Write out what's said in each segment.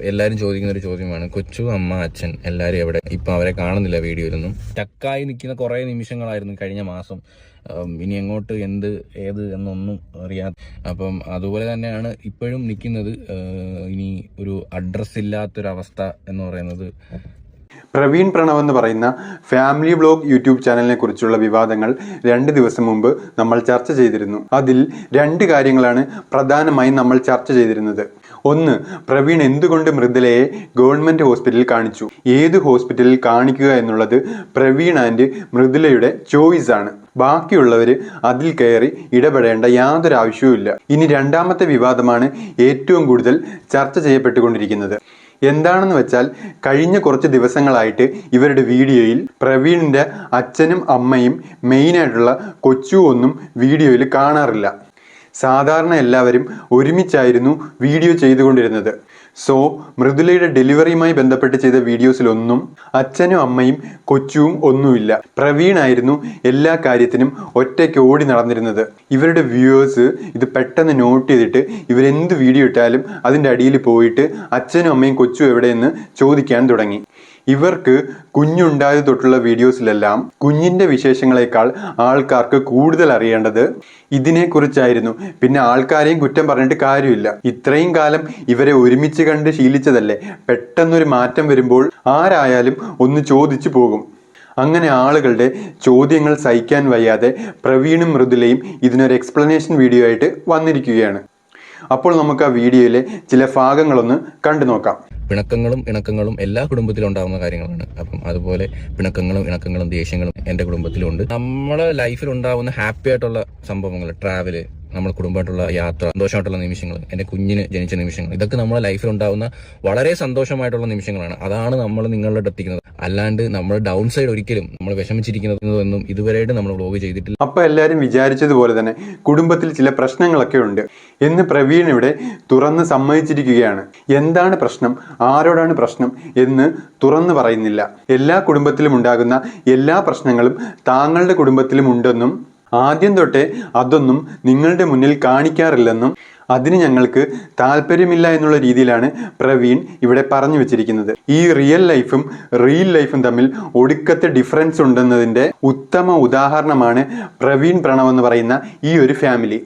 എല്ലാരും ചോദിക്കുന്ന ഒരു ചോദ്യമാണ്. കൊച്ചു അമ്മ അച്ഛൻ എല്ലാരും എവിടെ? ഇപ്പൊ അവരെ കാണുന്നില്ല വീഡിയോയിലൊന്നും. ടക്കായി നിൽക്കുന്ന കുറേ നിമിഷങ്ങളായിരുന്നു കഴിഞ്ഞ മാസം. ഇനി എങ്ങോട്ട് എന്ത് ഏത് എന്നൊന്നും അറിയാത്ത അപ്പം അതുപോലെ തന്നെയാണ് ഇപ്പോഴും നിൽക്കുന്നത് ഇനി ഒരു അഡ്രസ് ഇല്ലാത്തൊരവസ്ഥ എന്ന് പറയുന്നത്. പ്രവീൺ പ്രണവ് എന്ന് പറയുന്ന ഫാമിലി ബ്ലോഗ് യൂട്യൂബ് ചാനലിനെ കുറിച്ചുള്ള വിവാദങ്ങൾ രണ്ട് ദിവസം മുമ്പ് നമ്മൾ ചർച്ച ചെയ്തിരുന്നു. അതിൽ രണ്ട് കാര്യങ്ങളാണ് പ്രധാനമായും നമ്മൾ ചർച്ച ചെയ്തിരുന്നത്. ഒന്ന് പ്രവീൺ എന്തുകൊണ്ട് മൃദുലയെ ഗവൺമെന്റ് ഹോസ്പിറ്റലിൽ കാണിച്ചു? ഏത് ഹോസ്പിറ്റലിൽ കാണിക്കുക എന്നുള്ളത് പ്രവീൺ ആൻഡ് മൃദുലയുടെ ചോയ്സ് ആണ്. ബാക്കിയുള്ളവർ അതിൽ കയറി ഇടപെടേണ്ട യാതൊരു ആവശ്യവുമില്ല ഇനി രണ്ടാമത്തെ വിവാദമാണ് ഏറ്റവും കൂടുതൽ ചർച്ച ചെയ്യപ്പെട്ടുകൊണ്ടിരിക്കുന്നത്. എന്താണെന്ന് വെച്ചാൽ കഴിഞ്ഞ കുറച്ച് ദിവസങ്ങളായിട്ട് ഇവരുടെ വീഡിയോയിൽ പ്രവീണിന്റെ അച്ഛനും അമ്മയും മെയിനായിട്ടുള്ള കൊച്ചു ഒന്നും വീഡിയോയിൽ കാണാറില്ല. സാധാരണ എല്ലാവരും ഒരുമിച്ചായിരുന്നു വീഡിയോ ചെയ്തുകൊണ്ടിരുന്നത്. സോ മൃദുലയുടെ ഡെലിവറിയുമായി ബന്ധപ്പെട്ട് ചെയ്ത വീഡിയോസിലൊന്നും അച്ഛനും അമ്മയും കൊച്ചുവും ഒന്നുമില്ല. പ്രവീണായിരുന്നു എല്ലാ കാര്യത്തിനും ഒറ്റയ്ക്ക് ഓടി നടന്നിരുന്നത്. ഇവരുടെ വ്യൂവേഴ്സ് ഇത് പെട്ടെന്ന് നോട്ട് ചെയ്തിട്ട് ഇവരെന്ത് വീഡിയോ ഇട്ടാലും അതിന്റെ അടിയിൽ പോയിട്ട് അച്ഛനും അമ്മയും കൊച്ചും എവിടെയെന്ന് ചോദിക്കാൻ തുടങ്ങി. ഇവർക്ക് കുഞ്ഞുണ്ടായത് തൊട്ടുള്ള വീഡിയോസിലെല്ലാം കുഞ്ഞിന്റെ വിശേഷങ്ങളെക്കാൾ ആൾക്കാർക്ക് കൂടുതൽ അറിയേണ്ടത് ഇതിനെക്കുറിച്ചായിരുന്നു. പിന്നെ ആൾക്കാരെയും കുറ്റം പറഞ്ഞിട്ട് കാര്യമില്ല. ഇത്രയും കാലം ഇവരെ ഒരുമിച്ച് കണ്ട് ശീലിച്ചതല്ലേ? പെട്ടെന്നൊരു മാറ്റം വരുമ്പോൾ ആരായാലും ഒന്ന് ചോദിച്ചു പോകും. അങ്ങനെ ആളുകളുടെ ചോദ്യങ്ങൾ സഹിക്കാൻ വയ്യാതെ പ്രവീണും മൃദുലയും ഇതിനൊരു എക്സ്പ്ലനേഷൻ വീഡിയോ ആയിട്ട് വന്നിരിക്കുകയാണ്. അപ്പോൾ നമുക്ക് ആ വീഡിയോയിലെ ചില ഭാഗങ്ങളൊന്ന് കണ്ടു നോക്കാം പിണക്കങ്ങളും ഇണക്കങ്ങളും എല്ലാ കുടുംബത്തിലും ഉണ്ടാകുന്ന കാര്യങ്ങളാണ്. അപ്പം അതുപോലെ പിണക്കങ്ങളും ഇണക്കങ്ങളും ദേഷ്യങ്ങളും എന്റെ കുടുംബത്തിലുണ്ട്. നമ്മളെ ലൈഫിൽ ഉണ്ടാകുന്ന ഹാപ്പി ആയിട്ടുള്ള സംഭവങ്ങൾ ട്രാവൽ നമ്മുടെ കുടുംബമായിട്ടുള്ള യാത്ര സന്തോഷമായിട്ടുള്ള നിമിഷങ്ങൾ എന്റെ കുഞ്ഞിന് ജനിച്ച നിമിഷങ്ങൾ ഇതൊക്കെ നമ്മുടെ ലൈഫിൽ ഉണ്ടാകുന്ന വളരെ സന്തോഷമായിട്ടുള്ള നിമിഷങ്ങളാണ്. അതാണ് നമ്മൾ നിങ്ങളുടെ എത്തിക്കുന്നത്. അല്ലാണ്ട് നമ്മൾ ഡൗൺ സൈഡ് ഒരിക്കലും നമ്മൾ വിഷമിച്ചിരിക്കുന്നതെന്നും ഇതുവരെയായിട്ട് നമ്മൾ വ്ലോഗ് ചെയ്തിട്ടില്ല. അപ്പൊ എല്ലാവരും വിചാരിച്ചതുപോലെ തന്നെ കുടുംബത്തിൽ ചില പ്രശ്നങ്ങളൊക്കെ ഉണ്ട്. എന്ന് പ്രവീൺ ഇവിടെ തുറന്ന് സമ്മതിച്ചിരിക്കുകയാണ്. എന്താണ് പ്രശ്നം? ആരോടാണ് പ്രശ്നം? എന്ന് തുറന്നു പറയുന്നില്ല. എല്ലാ കുടുംബത്തിലും ഉണ്ടാകുന്ന എല്ലാ പ്രശ്നങ്ങളും താങ്കളുടെ കുടുംബത്തിലും ഉണ്ടെന്നും ആദ്യം തൊട്ടേ അതൊന്നും നിങ്ങളുടെ മുന്നിൽ കാണിക്കാറില്ലെന്നും അതിന് ഞങ്ങൾക്ക് താല്പര്യമില്ല എന്നുള്ള രീതിയിലാണ് പ്രവീൺ ഇവിടെ പറഞ്ഞു വെച്ചിരിക്കുന്നത്. ഈ റിയൽ ലൈഫും റിയൽ ലൈഫും തമ്മിൽ ഒടുക്കത്തെ ഡിഫറൻസ് ഉണ്ടെന്നതിന്റെ ഉത്തമ ഉദാഹരണമാണ് പ്രവീൺ പ്രണവ് എന്ന് പറയുന്ന ഈ ഒരു ഫാമിലി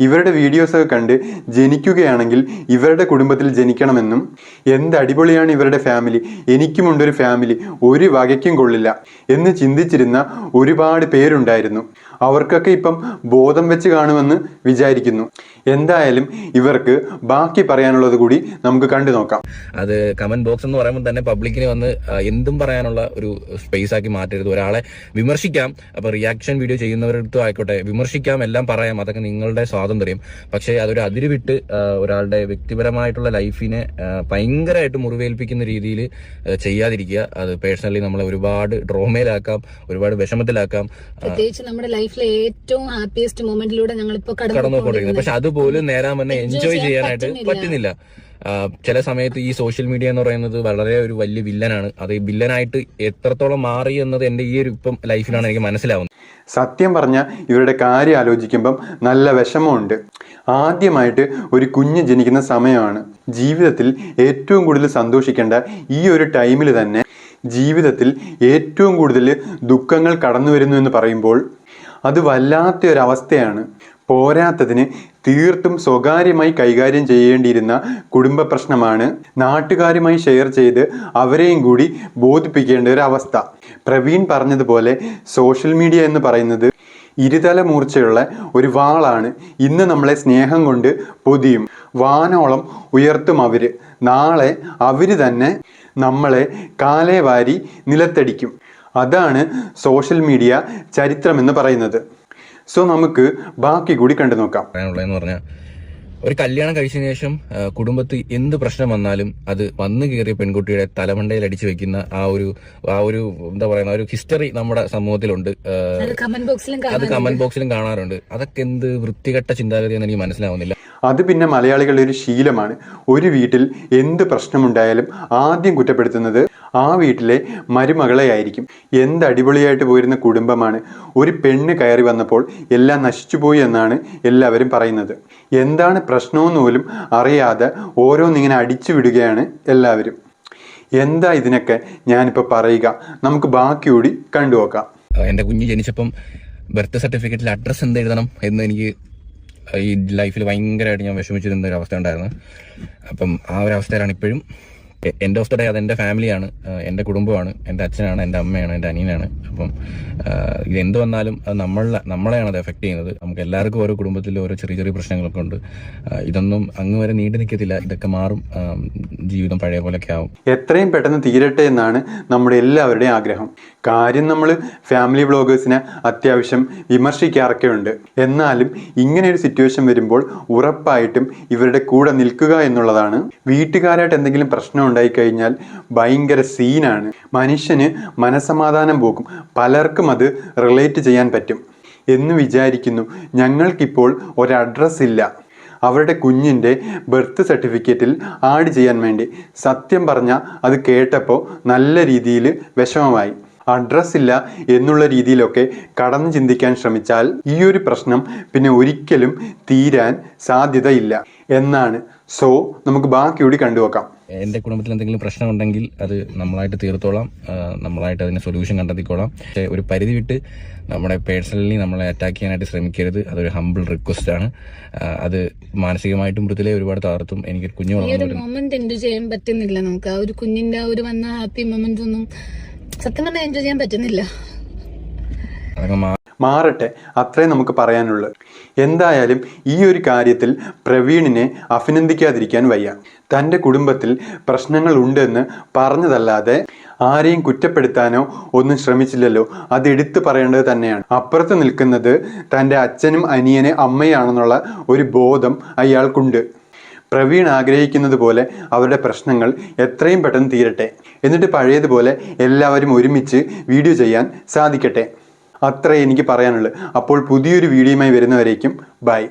ഇവരുടെ വീഡിയോസൊക്കെ കണ്ട് ജനിക്കുകയാണെങ്കിൽ ഇവരുടെ കുടുംബത്തിൽ ജനിക്കണമെന്നും എന്ത് അടിപൊളിയാണ് ഇവരുടെ ഫാമിലി എനിക്കുമുണ്ടൊരു ഫാമിലി ഒരു വകയ്ക്കും കൊള്ളില്ല എന്ന് ചിന്തിച്ചിരുന്ന ഒരുപാട് പേരുണ്ടായിരുന്നു. അവർക്കൊക്കെ ഇപ്പം ബോധം വെച്ച് കാണുമെന്ന് വിചാരിക്കുന്നു. എന്തായാലും ഇവർക്ക് ബാക്കി പറയാനുള്ളത് കൂടി നമുക്ക് കണ്ടു നോക്കാം. അത് കമന്റ് ബോക്സ് എന്ന് പറയുമ്പോൾ തന്നെ പബ്ലിക്കിന് വന്ന് എന്തും പറയാനുള്ള ഒരു സ്പേസ് ആക്കി മാറ്റരുത്. ഒരാളെ വിമർശിക്കാം അപ്പൊ റിയാക്ഷൻ വീഡിയോ ചെയ്യുന്നവരടുത്തും ആയിക്കോട്ടെ. വിമർശിക്കാം എല്ലാം പറയാം. അതൊക്കെ നിങ്ങളുടെ സ്വാതന്ത്ര്യം. പക്ഷേ അതൊരു അതിര് വിട്ട് ഒരാളുടെ വ്യക്തിപരമായിട്ടുള്ള ലൈഫിനെ ഭയങ്കരമായിട്ട് മുറിവേൽപ്പിക്കുന്ന രീതിയിൽ ചെയ്യാതിരിക്കുക. അത് പേഴ്സണലി നമ്മളെ ഒരുപാട് ഡ്രോമയിലാക്കാം ഒരുപാട് വിഷമത്തിലാക്കാം. പ്രത്യേകിച്ച് നമ്മുടെ ലൈഫിലെ ഏറ്റവും ഹാപ്പിയസ്റ്റ് മൊമെന്റിലൂടെ ഞങ്ങൾ ഇപ്പൊ കടന്നുപോയിക്കൊണ്ടിരിക്കുന്നത്. പക്ഷെ അതുപോലും നേരാൻ വന്ന എൻജോയ് ചെയ്യാൻ ചെയ്യാനായിട്ട് പറ്റുന്നില്ല. പറ്റുന്നില്ല. ചില സമയത്ത് ഈ സോഷ്യൽ മീഡിയ എന്ന് പറയുന്നത് വളരെ ഒരു വലിയ വില്ലനാണ് അത് ഈ വില്ലനായിട്ട് എത്രത്തോളം മാറി എന്നത് എന്റെ ഈ ഒരു ഇപ്പം ലൈഫിലാണ് എനിക്ക് മനസ്സിലാവുന്നത്. സത്യം പറഞ്ഞ ഇവരുടെ കാര്യം ആലോചിക്കുമ്പം നല്ല വിഷമമുണ്ട്. ആദ്യമായിട്ട് ഒരു കുഞ്ഞ് ജനിക്കുന്ന സമയമാണ് ജീവിതത്തിൽ ഏറ്റവും കൂടുതൽ സന്തോഷിക്കേണ്ട ഈ ഒരു ടൈമിൽ തന്നെ ജീവിതത്തിൽ ഏറ്റവും കൂടുതൽ ദുഃഖങ്ങൾ കടന്നു വരുന്നു എന്ന് പറയുമ്പോൾ അത് വല്ലാത്തൊരവസ്ഥയാണ്. പോരാത്തതിന് തീർത്തും സ്വകാര്യമായി കൈകാര്യം ചെയ്യേണ്ടിയിരുന്ന കുടുംബ പ്രശ്നമാണ് നാട്ടുകാരുമായി ഷെയർ ചെയ്ത് അവരെയും കൂടി ബോധിപ്പിക്കേണ്ട ഒരു അവസ്ഥ പ്രവീൺ പറഞ്ഞതുപോലെ സോഷ്യൽ മീഡിയ എന്ന് പറയുന്നത് ഇരുതല മൂർച്ചയുള്ള ഒരു വാളാണ്. ഇന്ന് നമ്മളെ സ്നേഹം കൊണ്ട് പൊതിയും. വാനോളം ഉയർത്തും അവർ. നാളെ അവർ തന്നെ നമ്മളെ കാലേ വാരി നിലത്തടിക്കും. അതാണ് സോഷ്യൽ മീഡിയ ചരിത്രം എന്ന് പറയുന്നത്. സോ നമുക്ക് ബാക്കി കൂടി കണ്ടു നോക്കാം. പറയാനുള്ളതെന്ന് പറഞ്ഞാൽ ഒരു കല്യാണം കഴിച്ചതിന് ശേഷം കുടുംബത്തിൽ എന്ത് പ്രശ്നം വന്നാലും അത് വന്നു കയറിയ പെൺകുട്ടിയുടെ തലമണ്ടയിൽ അടിച്ചു വെക്കുന്ന ആ ഒരു ആ ഒരു എന്താ പറയുന്ന ഒരു ഹിസ്റ്ററി നമ്മുടെ സമൂഹത്തിലുണ്ട്. ആ, അത് കമന്റ് ബോക്സിലും അത് കമന്റ് ബോക്സിലും കാണാറുണ്ട്. അതൊക്കെ എന്ത് വൃത്തികെട്ട ചിന്താഗതി എന്ന് എനിക്ക് മനസ്സിലാവുന്നില്ല. അത് പിന്നെ മലയാളികളുടെ ഒരു ശീലമാണ്. ഒരു വീട്ടിൽ എന്ത് പ്രശ്നമുണ്ടായാലും ആദ്യം കുറ്റപ്പെടുത്തുന്നത് ആ വീട്ടിലെ മരുമകളെ ആയിരിക്കും. എന്ത് അടിപൊളിയായിട്ട് പോയിരുന്ന കുടുംബമാണ്. ഒരു പെണ്ണ് കയറി വന്നപ്പോൾ എല്ലാം നശിച്ചുപോയി എന്നാണ് എല്ലാവരും പറയുന്നത്. എന്താണ് പ്രശ്നമെന്ന് പോലും അറിയാതെ ഓരോന്നിങ്ങനെ അടിച്ചു വിടുകയാണ് എല്ലാവരും. എന്താ ഇതിനൊക്കെ ഞാനിപ്പോൾ പറയുക? നമുക്ക് ബാക്കി കൂടി കണ്ടുനോക്കാം എന്റെ കുഞ്ഞ് ജനിച്ചപ്പം ബർത്ത് സർട്ടിഫിക്കറ്റിൽ അഡ്രസ്സ് എന്ത് എഴുതണം എന്ന് എനിക്ക് ഈ ലൈഫിൽ ഭയങ്കരമായിട്ട് ഞാൻ വിഷമിച്ചിരുന്ന ഒരു അവസ്ഥ ഉണ്ടായിരുന്നു. അപ്പം ആ ഒരു അവസ്ഥയിലാണ് ഇപ്പോഴും എന്റെ ഓഫ് ദ ഡേ അത് എന്റെ ഫാമിലിയാണ് എന്റെ കുടുംബമാണ് എന്റെ അച്ഛനാണ് എന്റെ അമ്മയാണ് എന്റെ അനിയനാണ്. അപ്പം ഇത് എന്ത് വന്നാലും അത് നമ്മളെ നമ്മളെയാണ് അത് എഫക്ട് ചെയ്യുന്നത്. നമുക്ക് എല്ലാവർക്കും ഓരോ കുടുംബത്തിൽ ഓരോ ചെറിയ ചെറിയ പ്രശ്നങ്ങളൊക്കെ ഉണ്ട്. ഇതൊന്നും അങ്ങ് വരെ നീണ്ടു നിൽക്കത്തില്ല. ഇതൊക്കെ മാറും. ജീവിതം പഴയ പോലെയൊക്കെ ആവും. എത്രയും പെട്ടെന്ന് തീരട്ടെ എന്നാണ് നമ്മുടെ എല്ലാവരുടെയും ആഗ്രഹം. കാര്യം നമ്മൾ ഫാമിലി ബ്ലോഗേഴ്സിനെ അത്യാവശ്യം വിമർശിക്കാറൊക്കെ ഉണ്ട് എന്നാലും ഇങ്ങനെ ഒരു സിറ്റുവേഷൻ വരുമ്പോൾ ഉറപ്പായിട്ടും ഇവരുടെ കൂടെ നിൽക്കുക എന്നുള്ളതാണ്. വീട്ടുകാരായിട്ട് എന്തെങ്കിലും പ്രശ്നം ഉണ്ടായിക്കഴിഞ്ഞാൽ ഭയങ്കര സീനാണ്. മനുഷ്യന് മനസമാധാനം പോകും പലർക്കും അത് റിലേറ്റ് ചെയ്യാൻ പറ്റും. എന്ന് വിചാരിക്കുന്നു. ഞങ്ങൾക്കിപ്പോൾ ഒരു ഇല്ല. അവരുടെ കുഞ്ഞിന്റെ ബർത്ത് സർട്ടിഫിക്കറ്റിൽ ആഡ് ചെയ്യാൻ വേണ്ടി. സത്യം പറഞ്ഞാൽ അത് കേട്ടപ്പോൾ നല്ല രീതിയിൽ വിഷമമായി. അഡ്രസ് ഇല്ല എന്നുള്ള രീതിയിലൊക്കെ കടന്നു ചിന്തിക്കാൻ ശ്രമിച്ചാൽ ഈ ഒരു പ്രശ്നം പിന്നെ ഒരിക്കലും തീരാൻ സാധ്യതയില്ല. എന്നാണ്. സോ നമുക്ക് ബാക്കിയൂടി കണ്ടുവെക്കാം എന്റെ കുടുംബത്തിൽ എന്തെങ്കിലും പ്രശ്നം ഉണ്ടെങ്കിൽ അത് നമ്മളായിട്ട് തീർത്തോളാം. നമ്മളായിട്ട് അതിന് സൊല്യൂഷൻ കണ്ടെത്തിക്കോളാം. പക്ഷേ ഒരു പരിധി വിട്ട് നമ്മുടെ പേഴ്സണലി നമ്മളെ അറ്റാക്ക് ചെയ്യാനായിട്ട് ശ്രമിക്കരുത്. അതൊരു ഹമ്പിൾ റിക്വസ്റ്റ് ആണ്. അത് മാനസികമായിട്ടും മൃദുലെ ഒരുപാട് തകർത്തും. എനിക്ക് കുഞ്ഞു മൊമെന്റ് എൻജോയ് ചെയ്യാൻ പറ്റുന്നില്ല നമുക്ക്. ആ ഒരു കുഞ്ഞിന്റെ ഒരു വന്ന ഹാപ്പി മൊമെന്റ് ഒന്നും സത്യം പറഞ്ഞാൽ എൻജോയ് ചെയ്യാൻ പറ്റുന്നില്ല. അതൊക്കെ മാറട്ടെ അത്രേ നമുക്ക് പറയാനുള്ളൂ. എന്തായാലും ഈ ഒരു കാര്യത്തിൽ പ്രവീണിനെ അഭിനന്ദിക്കാതിരിക്കാൻ വയ്യ. തന്റെ കുടുംബത്തിൽ പ്രശ്നങ്ങൾ ഉണ്ടെന്ന് പറഞ്ഞതല്ലാതെ ആരെയും കുറ്റപ്പെടുത്താനോ ഒന്നും ശ്രമിച്ചില്ലല്ലോ. അത് എടുത്തു പറയേണ്ടത് തന്നെയാണ്. അപ്പുറത്ത് നിൽക്കുന്നത് തന്റെ അച്ഛനും അനിയനെ അമ്മയാണെന്നുള്ള ഒരു ബോധം അയാൾക്കുണ്ട്. പ്രവീൺ ആഗ്രഹിക്കുന്നത് പോലെ അവരുടെ പ്രശ്നങ്ങൾ എത്രയും പെട്ടെന്ന് തീരട്ടെ. എന്നിട്ട് പഴയതുപോലെ എല്ലാവരും ഒരുമിച്ച് വീഡിയോ ചെയ്യാൻ സാധിക്കട്ടെ. അത്രേ എനിക്ക് പറയാനുള്ളൂ. അപ്പോൾ പുതിയൊരു വീഡിയോയുമായി വരുന്നവരേക്കും ബൈ.